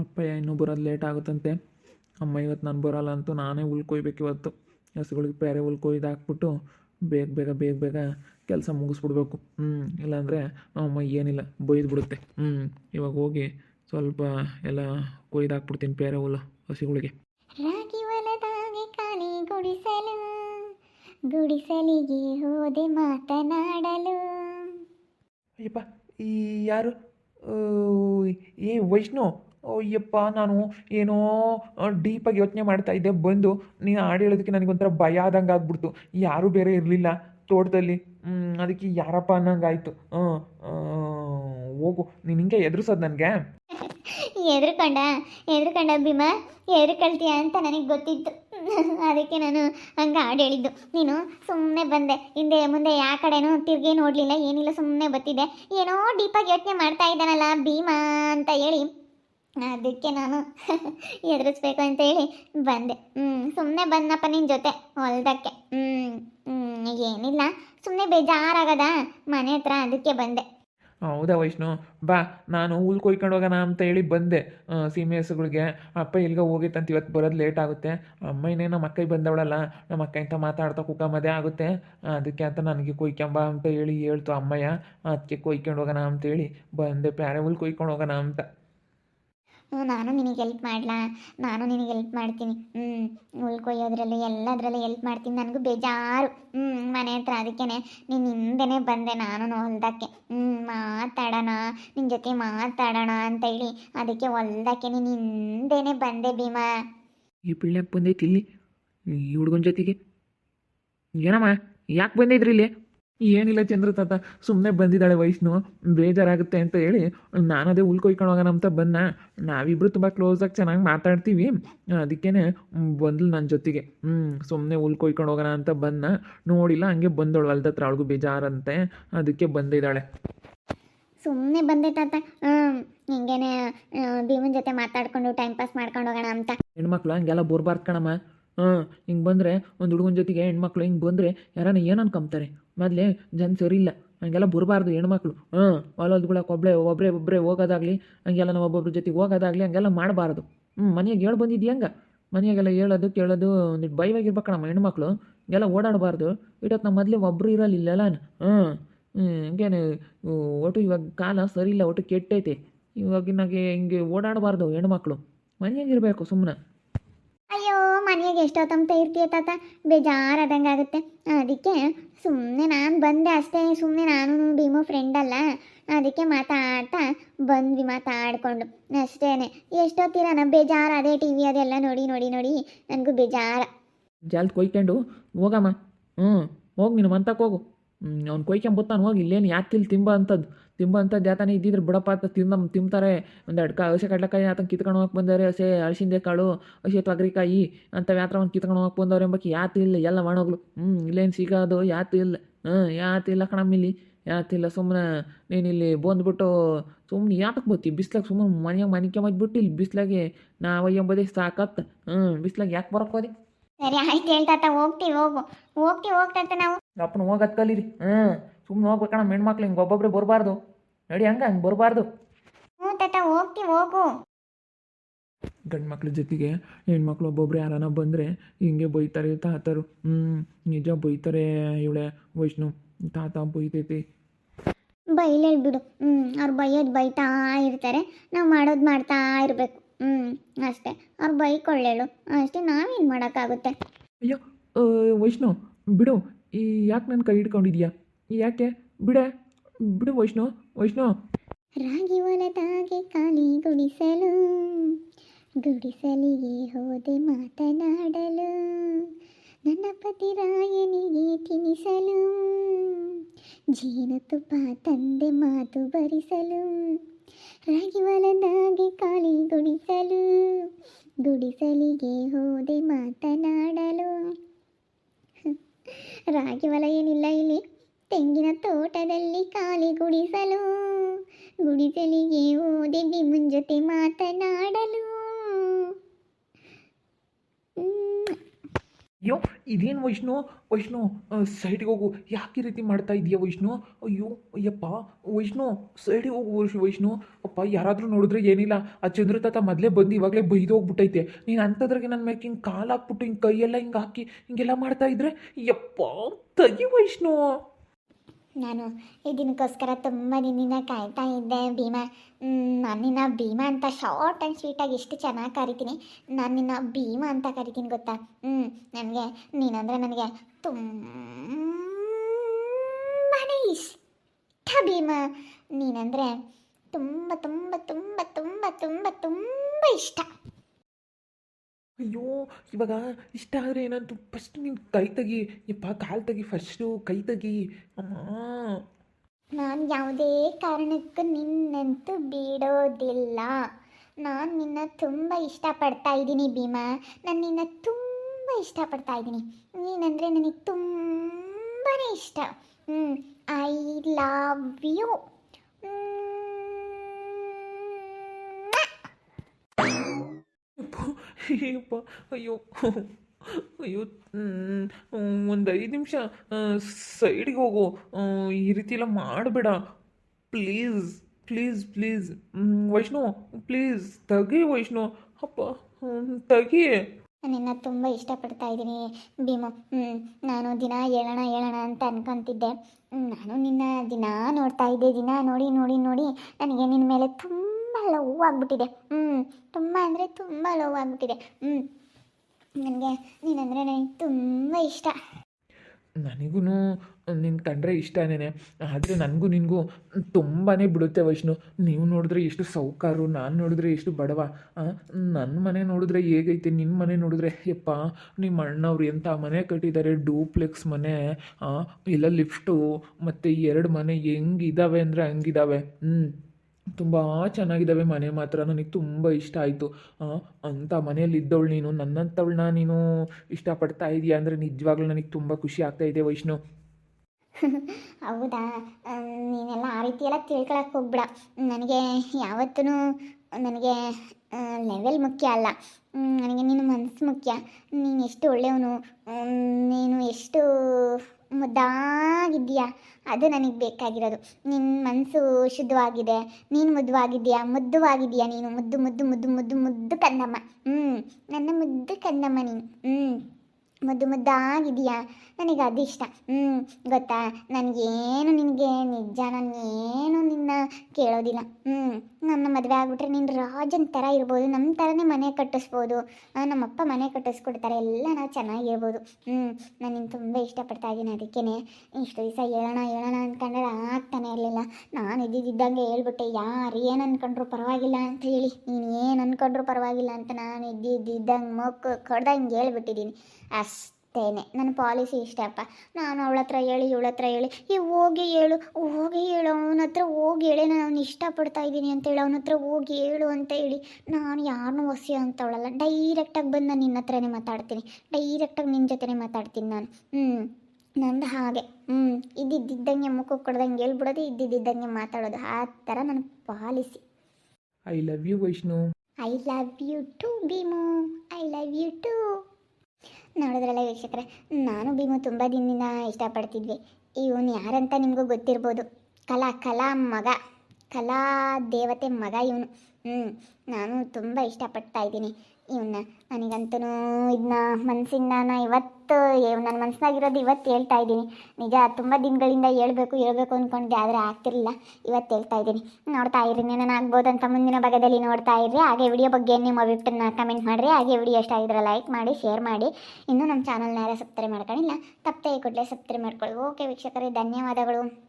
ಅಪ್ಪಯ್ಯ ಇನ್ನೂ ಬರೋದು ಲೇಟ್ ಆಗುತ್ತಂತೆ. ಅಮ್ಮ ಇವತ್ತು ನಾನು ಬರೋಲ್ಲ ಅಂತೂ ನಾನೇ ಹುಲ್ ಕೊಯ್ಬೇಕು ಇವತ್ತು. ಹಸುಗಳಿಗೆ ಬೇರೆ ಹುಲ್ ಕೊಯ್ದು ಹಾಕ್ಬಿಟ್ಟು ಬೇಗ ಬೇಗ ಬೇಗ ಬೇಗ ಕೆಲಸ ಮುಗಿಸ್ಬಿಡ್ಬೇಕು. ಹ್ಞೂ ಇಲ್ಲಾಂದರೆ ನಮ್ಮಮ್ಮ ಏನಿಲ್ಲ ಬೈದು ಬಿಡುತ್ತೆ ಹ್ಞೂ ಇವಾಗ ಹೋಗಿ ಸ್ವಲ್ಪ ಎಲ್ಲ ಕೊಯ್ದು ಹಾಕ್ಬಿಡ್ತೀನಿ ಬೇರೆ ಹುಲ್ಲು ಹಸುಗಳಿಗೆ. ರಾಗಿ ಹೊಲದಾಗೆ ಖಾಲಿ ಗುಡಿಸಲು ಗುಡಿಸಲಿಗೆ ಹೋದೆ ಮಾತನಾಡಲು. ಅಯ್ಯಪ್ಪ ಈ ಯಾರು? ಏ ವೈಷ್ಣು? ಅಯ್ಯಪ್ಪ ನಾನು ಏನೋ ಡೀಪಾಗಿ ಯೋಚನೆ ಮಾಡ್ತಾ ಇದ್ದೆ. ಬಂದು ನೀನು ಹಾಡು ಹೇಳೋದಕ್ಕೆ ನನಗೊಂಥರ ಭಯ ಆದಂಗೆ ಆಗ್ಬಿಡ್ತು. ಯಾರೂ ಬೇರೆ ಇರಲಿಲ್ಲ. ತೋಟದಲ್ಲಿ ಅದಕ್ಕೆ ಯಾರಪ್ಪ ಅನ್ನಂಗೆ ಆಯಿತು ಹೋಗು. ನೀನು ಹಿಂಗೆ ಎದುರಿಸೋದು ನನಗೆ? ಎದುರುಕೊಂಡ ಎದುರುಕೊಂಡ ಭೀಮ ಎದ್ರುಕೊಳ್ತೀಯ ಅಂತ ನನಗೆ ಗೊತ್ತಿತ್ತು. ಅದಕ್ಕೆ ನಾನು ಹಂಗೆ ಹಾಡು ಹೇಳಿದ್ದು. ನೀನು ಸುಮ್ಮನೆ ಬಂದೆ. ಹಿಂದೆ ಮುಂದೆ ಯಾವ ಕಡೆನೂ ತಿರುಗಿ ನೋಡಲಿಲ್ಲ, ಏನಿಲ್ಲ ಸುಮ್ಮನೆ ಬತ್ತಿದೆ ಏನೋ ಡೀಪಾಗಿ ಯೋಚನೆ ಮಾಡ್ತಾ ಇದ್ದಾನಲ್ಲ ಭೀಮಾ ಅಂತ ಹೇಳಿ. ಅದಕ್ಕೆ ನಾನು ಎದುರಿಸ್ಬೇಕು ಅಂತ ಹೇಳಿ ಬಂದೆ. ಹ್ಞೂ ಸುಮ್ಮನೆ ಬಂದಪ್ಪ ನಿನ್ನ ಜೊತೆ ಹೊಲ್ದಕ್ಕೆ. ಹ್ಞೂ ಏನಿಲ್ಲ ಸುಮ್ಮನೆ ಬೇಜಾರಾಗದ ಮನೆ ಹತ್ರ ಅದಕ್ಕೆ ಬಂದೆ. ಹೌದಾ ವೈಷ್ಣು? ಬಾ ನಾನು ಹುಲ್ ಕೊಯ್ಕೊಂಡು ಹೋಗೋಣ ಅಂತ ಹೇಳಿ ಬಂದೆ. ಆ, ಸೀಮೆ ಹಸುಗಳಿಗೆ ಅಪ್ಪ ಅಂತ ಹೋಗಿತ್ತಂತ ಇವತ್ತು ಬರೋದು ಲೇಟ್ ಆಗುತ್ತೆ. ಅಮ್ಮ ಇನ್ನೇ ನಮ್ಮ ಬಂದವಳಲ್ಲ ನಮ್ಮ ಅಕ್ಕ ಇಂಥ ಮಾತಾಡ್ತಾ ಕುಕ್ಕ ಮದೆ ಆಗುತ್ತೆ. ಅದಕ್ಕೆ ಅಂತ ನನಗೆ ಕೊಯ್ಕೊಂಬ ಅಂತ ಹೇಳಿ ಹೇಳ್ತು ಅಮ್ಮಯ್ಯ. ಅದಕ್ಕೆ ಕೊಯ್ಕೊಂಡು ಹೋಗೋಣ ಅಂತ ಹೇಳಿ ಬಂದೆ. ಪ್ಯಾರೆ ಹುಲ್ ಕೊಯ್ಕೊಂಡು ಹೋಗೋಣ ಅಂತ. ನಾನು ನಿನಗೆ ಹೆಲ್ಪ್ ಮಾಡ್ಲಾ? ನಾನು ನಿನಗೆ ಹೆಲ್ಪ್ ಮಾಡ್ತೀನಿ. ಹ್ಞೂ ಉಳ್ಕೊಯ್ಯೋದ್ರಲ್ಲಿ ಕೊಯ್ಯೋದ್ರಲ್ಲಿ ಎಲ್ಲದರಲ್ಲೂ ಹೆಲ್ಪ್ ಮಾಡ್ತೀನಿ. ನನಗೂ ಬೇಜಾರು. ಹ್ಞೂ ಮನೆ ಹತ್ರ ಅದಕ್ಕೇ ನೀನು ಹಿಂದೆನೇ ಬಂದೆ ನಾನು ಹೊಲ್ದಕ್ಕೆ. ಹ್ಞೂ ಮಾತಾಡೋಣ. ನಿನ್ನ ಜೊತೆ ಮಾತಾಡೋಣ ಅಂತ ಹೇಳಿ. ಅದಕ್ಕೆ ಹೊಲ್ದಕ್ಕೆ ನೀನು ಹಿಂದೆನೇ ಬಂದೆ ಭೀಮಾ. ಈ ಬಂದೈತಿ ಇಲ್ಲಿ ಈ ಹುಡುಗನ ಜೊತೆಗೆ. ಏನಮ್ಮ, ಯಾಕೆ ಬಂದಿದ್ರಿ ಇಲ್ಲಿ? ಏನಿಲ್ಲ ಚಂದ್ರ ತಾತ ಸುಮ್ಮನೆ ಬಂದಿದ್ದಾಳೆ ವೈಷ್ಣು ಬೇಜಾರಾಗುತ್ತೆ ಅಂತ ಹೇಳಿ ನಾನು ಅದೇ ಹೋಗೋಣ ಅಂತ ಬಂದ. ನಾವಿಬ್ಬರು ತುಂಬ ಕ್ಲೋಸಾಗಿ ಚೆನ್ನಾಗಿ ಮಾತಾಡ್ತೀವಿ. ಅದಕ್ಕೇ ಬಂದ್ಲು ನನ್ನ ಜೊತೆಗೆ. ಹ್ಞೂ ಸುಮ್ಮನೆ ಉಳ್ಕೊಯ್ಕೊಂಡು ಕೊಯ್ಕೊಂಡು ಹೋಗೋಣ ಅಂತ ಬಂದ. ನೋಡಿಲ್ಲ ಹಂಗೆ ಬಂದವಳು ಅಲ್ದ ಹತ್ರ ಅವಳಿಗೂ ಬೇಜಾರಂತೆ. ಅದಕ್ಕೆ ಬಂದಿದ್ದಾಳೆ. ಸುಮ್ಮನೆ ಬಂದೆ ತಾತ. ಹಿಂಗೇನೆ ಭೀಮನ್ ಜೊತೆ ಮಾತಾಡ್ಕೊಂಡು ಟೈಮ್ ಪಾಸ್ ಮಾಡ್ಕೊಂಡು ಹೋಗೋಣ ಅಂತ. ಹೆಣ್ಮಕ್ಳು ಹಂಗೆಲ್ಲ ಬರ್ಬಾರ್ದು ಕಣಮ್ಮ. ಹಾಂ ಹಿಂಗೆ ಬಂದರೆ ಒಂದು ಹುಡುಗನ ಜೊತೆಗೆ ಹೆಣ್ಮಕ್ಳು ಹಿಂಗೆ ಬಂದರೆ ಯಾರನ್ನ ಏನು ಅನ್ಕೊಂತಾರೆ ಮೊದಲೇ ಜನ ಸರಿ ಇಲ್ಲ. ಹಂಗೆಲ್ಲ ಬರಬಾರ್ದು ಹೆಣ್ಮಕ್ಳು. ಹಾಂ ಹೊಲದ್ಗಳಕ್ಕೆ ಒಬ್ಬರೇ ಒಬ್ಬರೇ ಒಬ್ಬರೇ ಹೋಗೋದಾಗಲಿ, ಹಂಗೆಲ್ಲ ನಾವು ಒಬ್ಬೊಬ್ರ ಜೊತೆಗೆ ಹೋಗೋದಾಗಲಿ ಹಂಗೆಲ್ಲ ಮಾಡಬಾರ್ದು. ಹ್ಞೂ ಮನೆಯಾಗ ಹೇಳಿ ಬಂದಿದ್ದು ಹೆಂಗೆ? ಮನೆಯಾಗೆಲ್ಲ ಹೇಳೋದು ಕೇಳೋದು ಒಂದಿಟ್ಟು ಭಯವಾಗಿರ್ಬೇಕಣಮ್ಮ ಹೆಣ್ಮಕ್ಳು. ಹಿಂಗೆಲ್ಲ ಓಡಾಡಬಾರ್ದು. ಇಟ್ಟೊತ್ತು ನಮ್ಮ ಮೊದಲೇ ಒಬ್ಬರು ಇರಲಿಲ್ಲಲ್ಲ ಹ್ಞೂ ಹಂಗೇನು ಒಟ್ಟು ಇವಾಗ ಕಾಲ ಸರಿ ಇಲ್ಲ, ಒಟ್ಟು ಕೆಟ್ಟೈತೆ. ಇವಾಗಿನಾಗೆ ಹಿಂಗೆ ಓಡಾಡಬಾರ್ದು ಹೆಣ್ಮಕ್ಳು. ಮನೆಯಾಗಿರಬೇಕು ಸುಮ್ಮನೆ ಮನೆಯಾಗ ಎಷ್ಟೊತ್ತಂತ ಇರ್ತೀಯ ತಾತ? ಬೇಜಾರಾದಂಗೆ ಆಗುತ್ತೆ ಅದಕ್ಕೆ ಸುಮ್ಮನೆ ನಾನು ಬಂದೆ ಅಷ್ಟೇ. ಸುಮ್ಮನೆ ನಾನು ಭೀಮು ಫ್ರೆಂಡ್ ಅಲ್ಲ. ಅದಕ್ಕೆ ಮಾತಾಡ್ತಾ ಬಂದ್ವಿ, ಮಾತಾಡ್ಕೊಂಡು. ಅಷ್ಟೇ ಎಷ್ಟೊತ್ತಿರೋಣ ಬೇಜಾರು ಅದೇ ಟಿ ವಿ ಅದೆಲ್ಲ ನೋಡಿ ನೋಡಿ ನೋಡಿ. ನನಗೂ ಬೇಜಾರ. ಜಲ್ದ್ ಕೊಯ್ಕೊಂಡು ಹೋಗಮ್ಮ. ಹ್ಞೂ ಹೋಗಿ ನೀನು ಮಂತಕ್ಕೆ ಹೋಗು. ಅವ್ನು ಕೊಯ್ಕೊಂಬತ್ತಾನೆ ಹೋಗಿ ಇಲ್ಲೇನು, ಯಾಕೆ ತಿಲ್ ತಿಂಬ ಅಂಥದ್ದು ತಿಂಬ ಯಾತಾನೆ ಇದ್ದಿದ್ರೆ ಬಿಡಪ್ಪ ಅಂತ ತಿಂದ ತಿಂತಾರೆ ಒಂದು ಅಡ್ಕ, ಹಸೆ ಕಡ್ಲಕಾಯಿ ಆತನ ಕಿತ್ಕೊಂಡು ಹೋಗಕ್ಕೆ ಬಂದವ್ರೆ ಅಸೆ ಅಳಸಿಂದೆ ಕಾಳು, ಹಸೆ ತೊಗರಿಕಾಯಿ ಅಂತ ಯಾತ್ರ ಒಂದು ಕಿತ್ಕೊಂಡು ಹೋಗಕ್ಕೆ ಬಂದವ್ರೆ ಎಂಬಕ್ಕೆ ಯಾತು ಇಲ್ಲ, ಎಲ್ಲ ಮಾಡೋಗ್ಲು ಹ್ಞೂ ಇಲ್ಲೇನು ಸಿಗೋದು, ಯಾತು ಇಲ್ಲ. ಹ್ಞೂ ಯಾತು ಇಲ್ಲ ಕಣಮ್ಮಿಲ್ಲಿ ಯಾತಿಲ್ಲ ಸುಮ್ಮನೆ ನೀನು ಇಲ್ಲಿ ಬಂದ್ಬಿಟ್ಟು ಸುಮ್ಮನೆ ಯಾತಕ್ಕೆ ಬತ್ತಿ? ಬಿಸ್ಲಾಗ ಸುಮ್ಮನೆ ಮನೆಯಾಗ ಮನಿಕೆ ಮಾಡಿಬಿಟ್ಟು ಇಲ್ಲಿ ಬಿಸ್ಲಾಗೆ ನಾವು ಎಂಬುದೇ ಸಾಕತ್ತ ಹ್ಞೂ ಬಿಸ್ಲಾಗ ಯಾಕೆ ಬರಕ್ಕೆ ಹೋದೆ? ಸರಿ, ಆಯ್ತು ಹೇಳ್ತಾತ ಹೋಗ್ತೀವಿ ಹೋಗು. ಹೋಗ್ತೀವಿ ನಾವು. ಅಪ್ಪನ ಹೋಗತ್ ಕಲೀರಿ. ಹ್ಞೂ ಸುಮ್ಮನೆ ಹೋಗ್ಬೇಕಣ್ಣ ಹೆಣ್ಮಕ್ಳು ಹಿಂಗೆ ಒಬ್ಬೊಬ್ರೆ ಬರಬಾರ್ದು. ನಡಿ ಹಂಗೆ ಹಂಗೆ ಬರಬಾರ್ದು. ಹ್ಞೂ ತಾತ ಹೋಗ್ತೀವಿ ಹೋಗು. ಗಂಡು ಮಕ್ಳ ಜೊತೆಗೆ ಹೆಣ್ಮಕ್ಳು ಒಬ್ಬೊಬ್ರು ಯಾರನ ಬಂದರೆ ಹಿಂಗೆ ಬೈತಾರೆ ತಾತರು. ಹ್ಞೂ ನಿಜ ಬೈತಾರೆ ಇವಳೆ ವೈಷ್ಣು. ತಾತ ಬೈತೈತಿ. ಬೈಲೇ ಬಿಡು. ಹ್ಞೂ ಅವ್ರು ಬೈಯೋದು ಬೈತಾ ಇರ್ತಾರೆ. ನಾವು ಮಾಡೋದು ಮಾಡ್ತಾ ಇರಬೇಕು. ಹ್ಞೂ ಅಷ್ಟೇ. ಅವ್ರು ಬೈಕೊಳ್ಳೇಳು. ಅಷ್ಟೇ ನಾವೇನು ಮಾಡೋಕ್ಕಾಗುತ್ತೆ? ಅಯ್ಯೋ ವೈಷ್ಣು ಬಿಡು. ಈ ಯಾಕೆ ನನ್ನ ಕೈ ಹಿಡ್ಕೊಂಡಿದ್ಯಾ? ಯಾಕೆ? ಬಿಡೆ, ಬಿಡು ವೈಷ್ಣು ವೈಷ್ಣು. ರಾಗಿ ಹೊಲದಾಗೆ ಖಾಲಿ ಗುಡಿಸಲು, ಗುಡಿಸಲಿಗೆ ಹೋದೆ ಮಾತನಾಡಲು, ನನ್ನ ಪತಿ ರಾಯನಿಗೆ ತಿನಿಸಲು, ಜೇನುತುಪ್ಪ ತಂದೆ ಮಾತು ಬರಿಸಲು, ರಾಗಿ ಹೊಲದಾಗೆ ಖಾಲಿ ಗುಡಿಸಲು, ಗುಡಿಸಲಿಗೆ ಹೋದೆ ಮಾತನಾಡಲು. ರಾಗಿ ಹೊಲ ಏನಿಲ್ಲ ಇಲ್ಲಿ. ತೆಂಗಿನ ತೋಟದಲ್ಲಿ ಖಾಲಿ ಗುಡಿಸಲು. ಗುಡಿಸಲಿಗೆ ಓದೆ ಮುಂಜೊತೆ ಜೊತೆ ಮಾತನಾಡಲು. ಅಯ್ಯೋ, ಇದೇನು ವೈಷ್ಣು? ವೈಷ್ಣು ಸೈಡಿಗೆ ಹೋಗು. ಯಾಕೆ ಈ ರೀತಿ ಮಾಡ್ತಾ ಇದೆಯಾ ವೈಷ್ಣು? ಅಯ್ಯೋ, ಅಯ್ಯಪ್ಪ, ವೈಷ್ಣು ಸೈಡಿಗೆ ಹೋಗು ವೈಶ್- ವೈಷ್ಣು. ಅಪ್ಪ, ಯಾರಾದರೂ ನೋಡಿದ್ರೆ ಏನಿಲ್ಲ. ಆ ಚಂದ್ರ ತಾತ ಮೊದಲೇ ಬಂದು ಇವಾಗಲೇ ಬೈದು ಹೋಗ್ಬಿಟ್ಟೈತೆ. ನೀನು ಅಂಥದ್ರಾಗೆ ನನ್ನ ಮೇಲೆ ಹಿಂಗೆ ಕಾಲು ಹಾಕ್ಬಿಟ್ಟು ಹಿಂಗೆ ಕೈಯೆಲ್ಲ ಹಿಂಗೆ ಹಾಕಿ ಹಿಂಗೆಲ್ಲ ಮಾಡ್ತಾ ಇದ್ರೆ? ಯಪ್ಪ ತಗಿ ವೈಷ್ಣು. ನಾನು ಈ ದಿನಕ್ಕೋಸ್ಕರ ತುಂಬ ನಿನ್ನ ಕಾಯ್ತಾ ಇದ್ದೆ, ಭೀಮಾ. ನಾನು ನಿನ್ನ ಭೀಮಾ ಅಂತ ಶಾರ್ಟ್ ಆ್ಯಂಡ್ ಸ್ವೀಟಾಗಿ ಎಷ್ಟು ಚೆನ್ನಾಗಿ ಕರಿತೀನಿ. ನಾನು ನಿನ್ನ ಭೀಮಾ ಅಂತ ಕರಿತೀನಿ ಗೊತ್ತಾ? ಹ್ಞೂ ನನಗೆ, ನೀನಂದರೆ ನನಗೆ ತುಂಬಾ ಇಷ್ಟ ಭೀಮಾ. ನೀನಂದರೆ ತುಂಬ ತುಂಬ ತುಂಬ ತುಂಬ ತುಂಬ ತುಂಬ ಇಷ್ಟ. ಅಯ್ಯೋ, ಇವಾಗ ಇಷ್ಟ ಆದರೆ ಏನಂತು ಫಸ್ಟ್ ನೀನು ಕೈ ತೆಗಿ ಯಪ್ಪ ಕಾಲು ತೆಗಿ ಫಸ್ಟು ಕೈ ತೆಗಿ. ಅಮ್ಮ ನಾನು ಯಾವುದೇ ಕಾರಣಕ್ಕೂ ನಿನ್ನಂತೂ ಬಿಡೋದಿಲ್ಲ. ನಾನು ನಿನ್ನ ತುಂಬ ಇಷ್ಟಪಡ್ತಾ ಇದ್ದೀನಿ ಭೀಮಾ. ನಾನು ನಿನ್ನ ತುಂಬ ಇಷ್ಟಪಡ್ತಾ ಇದ್ದೀನಿ. ನೀನಂದರೆ ನನಗೆ ತುಂಬಾ ಇಷ್ಟ. ಹ್ಞೂ ಐ ಲವ್ ಯು ಯಪ್ಪ ಯಪ್ಪ ಅಯ್ಯೋ ಅಯ್ಯೋ ಒಂದು ಐದು ನಿಮಿಷ ಸೈಡ್ಗೆ ಹೋಗು. ಈ ರೀತಿ ಎಲ್ಲ ಮಾಡಬೇಡ. Please please please. Vaishnu, please, ತಗಿ ವೈಷ್ಣು. ಅಪ್ಪ ತೆಗಿ. ನಿನ್ನ ತುಂಬ ಇಷ್ಟಪಡ್ತಾ ಇದ್ದೀನಿ, ಭೀಮು. ನಾನು ದಿನ ಹೇಳೋಣ ಹೇಳೋಣ ಅಂತ ಅನ್ಕೊಂತಿದ್ದೆ. ನಾನು ನಿನ್ನ ದಿನ ನೋಡ್ತಾ ಇದ್ದೆ. ದಿನ ನೋಡಿ ನೋಡಿ ನೋಡಿ. ನನಗೆ ನಿನ್ನ ಮೇಲೆ ತುಂಬ ಲವ್ ಆಗ್ಬಿಟ್ಟಿದೆ ಹ್ಞೂ ತುಂಬ ಅಂದರೆ ತುಂಬ ಲವ್ ಆಗ್ಬಿಟ್ಟಿದೆ ಹ್ಞೂ ನನಗೆ ನೀನಂದರೆ ನನಗೆ ತುಂಬ ಇಷ್ಟ. ನನಗೂ ನಿನ್ ಕಂಡ್ರೆ ಇಷ್ಟನೇ ಆದರೆ ನನಗೂ ನಿನಗೂ ತುಂಬಾ ಬಿಡುತ್ತೆ ವೈಷ್ಣು. ನೀವು ನೋಡಿದ್ರೆ ಎಷ್ಟು ಸೌಕಾರು, ನಾನು ನೋಡಿದ್ರೆ ಎಷ್ಟು ಬಡವ. ನನ್ನ ಮನೆ ನೋಡಿದ್ರೆ ಹೇಗೈತೆ ನಿನ್ನ ಮನೆ ನೋಡಿದ್ರೆ ಯಪ್ಪ, ನಿಮ್ಮ ಅಣ್ಣವ್ರು ಎಂಥ ಮನೆ ಕಟ್ಟಿದ್ದಾರೆ ಡೂಪ್ಲೆಕ್ಸ್ ಮನೆ ಇಲ್ಲ ಲಿಫ್ಟು, ಮತ್ತು ಎರಡು ಮನೆ ಹೆಂಗಿದಾವೆ ಅಂದರೆ ಹಂಗಿದಾವೆ. ಹ್ಞೂ ತುಂಬ ಚೆನ್ನಾಗಿದ್ದಾವೆ, ಮನೆ ಮಾತ್ರ ನನಗೆ ತುಂಬ ಇಷ್ಟ ಆಯಿತು. ಅಂಥ ಮನೆಯಲ್ಲಿ ಇದ್ದವಳು ನೀನು, ನನ್ನಂಥವಳನ್ನ ನೀನು ಇಷ್ಟಪಡ್ತಾ ಇದೀಯ ಅಂದರೆ ನಿಜವಾಗ್ಲೂ ನನಗೆ ತುಂಬ ಖುಷಿ ಆಗ್ತಾ ಇದೆ ವೈಷ್ಣು. ಹೌದಾ? ನೀನೆಲ್ಲ ಆ ರೀತಿ ಎಲ್ಲ ತಿಳ್ಕೊಳಕ್ಕೆ ಹೋಗ್ಬಿಡ. ನನಗೆ ಯಾವತ್ತೂ ನನಗೆ ಲೆವೆಲ್ ಮುಖ್ಯ ಅಲ್ಲ. ನನಗೆ ನಿನ್ನ ಮನಸ್ಸು ಮುಖ್ಯ. ನೀನು ಎಷ್ಟು ಒಳ್ಳೆಯವನು ನೀನು ಎಷ್ಟು ಮುದ್ದಾಗಿದ್ದೀಯಾ? ಅದು ನನಗೆ ಬೇಕಾಗಿರೋದು. ನಿನ್ನ ಮನಸ್ಸು ಶುದ್ಧವಾಗಿದೆ. ನೀನು ಮುದ್ದುವಾಗಿದ್ಯಾ ಮುದ್ದುವಾಗಿದ್ಯಾ ನೀನು? ಮುದ್ದು ಮುದ್ದು ಮುದ್ದು ಮುದ್ದು ಮುದ್ದು ಕಂದಮ್ಮ ಹ್ಞೂ ನನ್ನ ಮುದ್ದು ಕಂದಮ್ಮ ನೀನು. ಹ್ಞೂ ಮುದ್ದು ಮುದ್ದಾಗಿದೆಯಾ ನನಗೆ ಅದು ಇಷ್ಟ ಹ್ಞೂ ಗೊತ್ತಾ? ನನಗೇನು ನಿನಗೆ ನಿಜ ನಾನು ಏನು ನಿನ್ನ ಕೇಳೋದಿಲ್ಲ. ಹ್ಞೂ ನನ್ನ ಮದುವೆ ಆಗ್ಬಿಟ್ರೆ ನೀನು ರಾಜನ ಥರ ಇರ್ಬೋದು ನಮ್ಮ ಥರನೇ ಮನೆ ಕಟ್ಟಿಸ್ಬೋದು ನಮ್ಮಪ್ಪ ಮನೆ ಕಟ್ಟಿಸ್ಕೊಡ್ತಾರೆ, ಎಲ್ಲ ನಾವು ಚೆನ್ನಾಗಿರ್ಬೋದು ಹ್ಞೂ ನಾನು ನಿನ್ನ ತುಂಬ ಇಷ್ಟಪಡ್ತಾ ಇದ್ದೀನಿ ಅದಕ್ಕೇ ಇಷ್ಟು ದಿವಸ ಹೇಳೋಣ ಹೇಳೋಣ ಅಂದ್ಕೊಂಡ್ರೆ ಆಗ್ತಾನೆ ಇರಲಿಲ್ಲ. ನಾನು ಇದ್ದಿದ್ದಂಗೆ ಹೇಳ್ಬಿಟ್ಟೆ, ಯಾರು ಏನು ಅಂದ್ಕೊಂಡ್ರು ಪರವಾಗಿಲ್ಲ ಅಂತ ಹೇಳಿ, ನೀನು ಏನು ಅಂದ್ಕೊಂಡ್ರು ಪರವಾಗಿಲ್ಲ ಅಂತ ನಾನು ಇದ್ದಿದ್ದಂಗೆ ಮೊಕ್ಕು ಕೊಡ್ದಂಗೆ ಹೇಳ್ಬಿಟ್ಟಿದ್ದೀನಿ. ಅಷ್ಟೇನೆ ನನ್ನ ಪಾಲಿಸಿ ಇಷ್ಟಪ್ಪ ನಾನು ಅವಳ ಹತ್ರ ಹೇಳಿ ಇವಳ ಹತ್ರ ಹೇಳಿ ಈ ಹೋಗಿ ಹೇಳು ಹೋಗಿ ಹೇಳು ಅವನ ಹತ್ರ ಹೋಗಿ ಹೇಳಿ ನಾನು ಅವ್ನು ಇಷ್ಟಪಡ್ತಾ ಇದ್ದೀನಿ ಅಂತ ಹೇಳಿ ಅವನ ಹತ್ರ ಹೋಗಿ ಹೇಳು ಅಂತ ಹೇಳಿ ನಾನು ಯಾರನ್ನೂ ಹೊಸಿ ಅಂತವಳಲ್ಲ. ಡೈರೆಕ್ಟಾಗಿ ಬಂದು ನಾನು ನಿನ್ನ ಹತ್ರನೇ ಮಾತಾಡ್ತೀನಿ. ಡೈರೆಕ್ಟಾಗಿ ನಿನ್ನ ಜೊತೆನೇ ಮಾತಾಡ್ತೀನಿ ನಾನು. ಹ್ಞೂ ನಂದು ಹಾಗೆ. ಹ್ಞೂ ಇದ್ದಿದ್ದಂಗೆ ಮುಖ ಕೊಡ್ದಂಗೆ ಹೇಳ್ಬಿಡೋದು ಇದ್ದಿದ್ದಂಗೆ ಮಾತಾಡೋದು. ಆ ಥರ ನನ್ನ policy I love you Vaishnu I love you too Bhimu. I love you too ನೋಡಿದ್ರಲ್ಲ ವೀಕ್ಷಕರ, ನಾನು ಭೀಮು ತುಂಬ ದಿನದಿಂದ ಇಷ್ಟಪಡ್ತಿದ್ವಿ. ಇವನು ಯಾರಂತ ನಿಮಗೂ ಗೊತ್ತಿರ್ಬೋದು. ಕಲಾ ಕಲಾ ಮಗ. ಕಲಾ ದೇವತೆ ಮಗ ಇವನು. ಹ್ಞೂ ನಾನು ತುಂಬ ಇಷ್ಟಪಡ್ತಾ ಇದ್ದೀನಿ. ಇವನ್ನ ನನಗಂತೂ ಇದನ್ನ ಮನಸ್ಸಿಂದ ನಾನು ಇವತ್ತು ನನ್ನ ಮನಸ್ಸಿನಾಗಿರೋದು ಇವತ್ತು ಹೇಳ್ತಾ ಇದ್ದೀನಿ. ನಿಜ, ತುಂಬ ದಿನಗಳಿಂದ ಹೇಳ್ಬೇಕು ಹೇಳ್ಬೇಕು ಅಂದ್ಕೊಂಡೆ ಆದರೆ ಆಗ್ತಿರಲಿಲ್ಲ. ಇವತ್ತು ಹೇಳ್ತಾ ಇದ್ದೀನಿ. ನೋಡ್ತಾ ಇರಿ ನಾನು ಅಂತ ಮುಂದಿನ ಭಾಗದಲ್ಲಿ ನೋಡ್ತಾ ಇರ್ರಿ. ಹಾಗೆ ವಿಡಿಯೋ ಬಗ್ಗೆ ನಿಮ್ಮ ಅಭಿಪ್ರಾಯನ ಕಮೆಂಟ್ ಮಾಡಿರಿ. ಹಾಗೆ ವಿಡಿಯೋ ಇಷ್ಟ ಆಗಿದ್ರೆ ಲೈಕ್ ಮಾಡಿ ಶೇರ್ ಮಾಡಿ. ಇನ್ನೂ ನಮ್ಮ ಚಾನಲ್ನ ಯಾರು ಸಬ್ಸ್ಕ್ರೈಬ್ ಮಾಡ್ಕೊಂಡಿಲ್ಲ ತಪ್ಪೇ ಕೂಡಲೇ ಸಬ್ಸ್ಕ್ರೈಬ್ ಮಾಡ್ಕೊಳ್ಳಿ. ಓಕೆ ವೀಕ್ಷಕರೇ, ಧನ್ಯವಾದಗಳು.